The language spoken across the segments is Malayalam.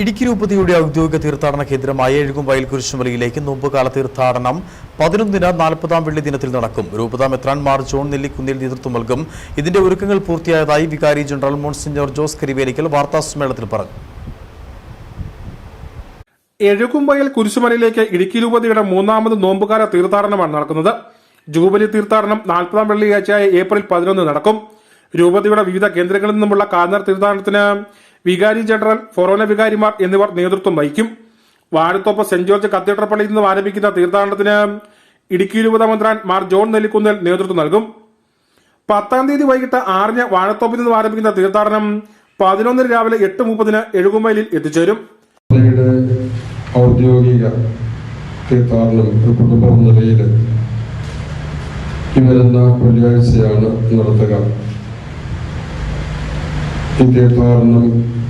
ഇടുക്കി രൂപതയുടെ ഔദ്യോഗിക തീർത്ഥാടന കേന്ദ്രമായ എഴുകുംവയൽ കുരിശുമലയിലേക്ക് നോമ്പുകാല തീർത്ഥാടനം പതിനൊന്നിന് നാൽപ്പതാം വെള്ളി ദിനത്തിൽ നടക്കും. രൂപത മെത്രാൻമാർ ജോൺ നെല്ലിക്കുന്നിൽ നേതൃത്വം നൽകും. ഇതിന്റെ ഒരുക്കങ്ങൾ പൂർത്തിയായതായി വികാരി ജനറൽ മോൺസിഞ്ചോർ ജോസ് കരിവേലിക്കൽ വാർത്താസമ്മേളനത്തിൽ പറഞ്ഞു. എഴുകുമ്പയൽ കുരിശുമലയിലേക്ക് ഇടുക്കി രൂപതയുടെ മൂന്നാമത് നോമ്പുകാല തീർത്ഥാടനമാണ് നടക്കുന്നത്. ജൂബലി തീർത്ഥാടനം നാൽപ്പതാം വെള്ളിയാഴ്ചയായ ഏപ്രിൽ പതിനൊന്ന് നടക്കും. രൂപതയുടെ വിവിധ കേന്ദ്രങ്ങളിൽ നിന്നുമുള്ള കാർന്നർ തീർത്ഥാടനത്തിന് വികാരി ജനറൽ ഫൊറോന വികാരിമാർ എന്നിവർ നേതൃത്വം വഹിക്കും. വാഴത്തോപ്പ് സെന്റ് ജോർജ് കത്തീഡ്രൽ പള്ളിയിൽ നിന്ന് ആരംഭിക്കുന്ന തീർത്ഥാടനത്തിന് ഇടുക്കി രൂപതമന്ത്രാൻ മാർ ജോൺ നെല്ലിക്കുന്നിൽ നേതൃത്വം നൽകും. പത്താം തീയതി വൈകിട്ട് ആറിന് വാഴത്തോപ്പിൽ നിന്ന് ആരംഭിക്കുന്ന തീർത്ഥാടനം പതിനൊന്നിന് രാവിലെ എട്ട് മുപ്പതിന് എഴുകുമയിലിൽ എത്തിച്ചേരും. ഔദ്യോഗിക തീർത്ഥാടനം വെള്ളിയാഴ്ചയാണ് നടത്തുക. തീർത്ഥാടനം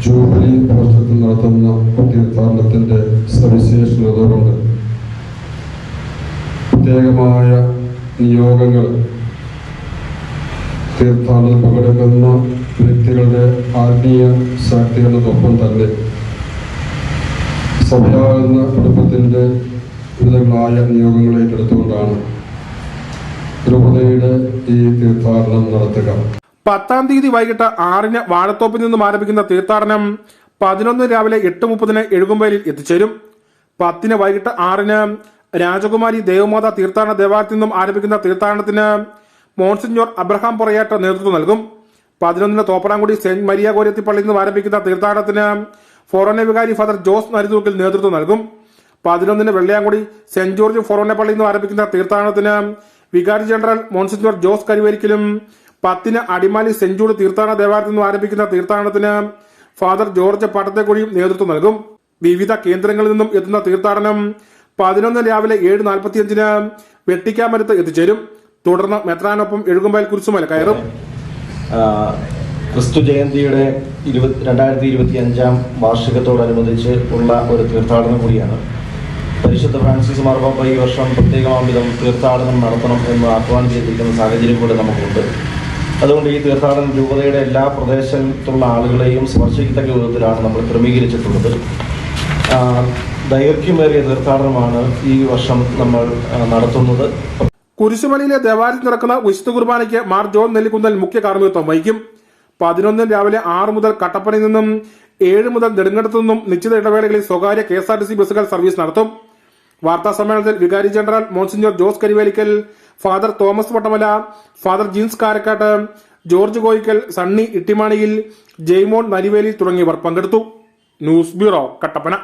ജൂബിലി വർഷത്തിൽ നടത്തുന്ന തീർത്ഥാടനത്തിന്റെ സവിശേഷത കൊണ്ട് പ്രത്യേകമായ നിയോഗങ്ങൾ തീർത്ഥാടനത്തിൽ പങ്കെടുക്കുന്ന വ്യക്തികളുടെ ആത്മീയ ശാക്തികളോടൊപ്പം തന്നെ സഭയാകുന്ന കുടുംബത്തിന്റെ വിധങ്ങളായ നിയോഗങ്ങൾ ഏറ്റെടുത്തുകൊണ്ടാണ്. രൂപതയുടെ ഈ തീർത്ഥാടനം നടത്തുക. പത്താം തീയതി വൈകിട്ട് ആറിന് വാഴത്തോപ്പിൽ നിന്നും ആരംഭിക്കുന്ന തീർത്ഥാടനം പതിനൊന്ന് രാവിലെ എട്ട് മുപ്പതിന് എഴുകുമ്പയിൽ എത്തിച്ചേരും. പത്തിന് വൈകിട്ട് ആറിന് രാജകുമാരി ദേവമാത തീർത്ഥാടന ദേവാലയത്തിൽ നിന്നും ആരംഭിക്കുന്ന തീർത്ഥാടനത്തിന് മോൺസിഞ്ഞോർ അബ്രഹാം പുറയാട്ട നേതൃത്വം നൽകും. പതിനൊന്നിന് തോപ്പറാംകുടി സെന്റ് മരിയ കോരത്തി പള്ളിയിൽ നിന്നും ആരംഭിക്കുന്ന തീർത്ഥാടനത്തിന് ഫൊറോന വികാരി ഫാദർ ജോസ് നരിതൂക്കിൽ നേതൃത്വം നൽകും. പതിനൊന്നിന് വെള്ളയാങ്കുടി സെന്റ് ജോർജ് ഫൊറോന പള്ളിയിൽ നിന്നും ആരംഭിക്കുന്ന തീർത്ഥാടനത്തിന് വികാരി ജനറൽ മോൺസിഞ്ഞോർ ജോസ് കരിവേരിക്കലും പത്തിന് അടിമാലി സെഞ്ചൂട് തീർത്ഥാടന ദേവാലയത്തിൽ നിന്ന് ആരംഭിക്കുന്ന തീർത്ഥാടനത്തിന് ഫാദർ ജോർജ് പട്ടത്തെക്കുഴിയും നേതൃത്വം നൽകും. വിവിധ കേന്ദ്രങ്ങളിൽ നിന്നും എത്തുന്ന തീർത്ഥാടനം പതിനൊന്ന് രാവിലെ ഏഴ് നാൽപ്പത്തിയഞ്ചിന് വെട്ടിക്കാമരത്ത് എത്തിച്ചേരും. തുടർന്ന് മെത്രാനൊപ്പം എഴുകുമ്പയൽ കുരിശുമല കയറും. ക്രിസ്തു ജയന്തിയുടെ ഇരുപത്തി രണ്ടായിരത്തി ഇരുപത്തി അഞ്ചാം വാർഷികത്തോടനുബന്ധിച്ച് ഉള്ള ഒരു തീർത്ഥാടനം കൂടിയാണ്. പരിശുദ്ധ ഫ്രാൻസിസ് മാർപ്പാപ്പ ഈ വർഷം പ്രത്യേകമാം വിധം തീർത്ഥാടനം നടത്തണം എന്ന് ആഹ്വാനം ചെയ്തിരിക്കുന്ന സാഹചര്യം കൂടെ നമുക്കുണ്ട്. അതുകൊണ്ട് ഈ തീർത്ഥാടന രൂപതയുടെ എല്ലാ പ്രദേശത്തുള്ള ആളുകളെയും സ്പർശിക്കത്തക്ക വിധത്തിലാണ് നമ്മൾ ക്രമീകരിച്ചിട്ടുള്ളത്. ദൈർഘ്യമേറിയ തീർത്ഥാടനമാണ് ഈ വർഷം നമ്മൾ നടത്തുന്നത്. കുരിശുമലയിലെ ദേവാലയത്തിൽ നടക്കുന്ന വിശുദ്ധ കുർബാനയ്ക്ക് മാർ ജോൺ നെല്ലിക്കുന്നൽ മുഖ്യ കാർമ്മികത്വം വഹിക്കും. പതിനൊന്നിന് രാവിലെ ആറ് മുതൽ കട്ടപ്പനയിൽ നിന്നും ഏഴ് മുതൽ നെടുങ്കണ്ടത്തു നിന്നും നിശ്ചിത ഇടവേളകളിൽ സ്വകാര്യ K S R T C ബസ്സുകൾ സർവീസ് നടത്തും. വാർത്താ സമ്മേളനത്തിൽ വികാരി general monsignor Jose Karivelikkal father Thomas Vattamala father Jeens Karakkattu George Koickal Sunny Ittimaniyil Jaimon Nariveli തുടങ്ങിയവർ പങ്കെടുത്തു. News bureau Kattappana.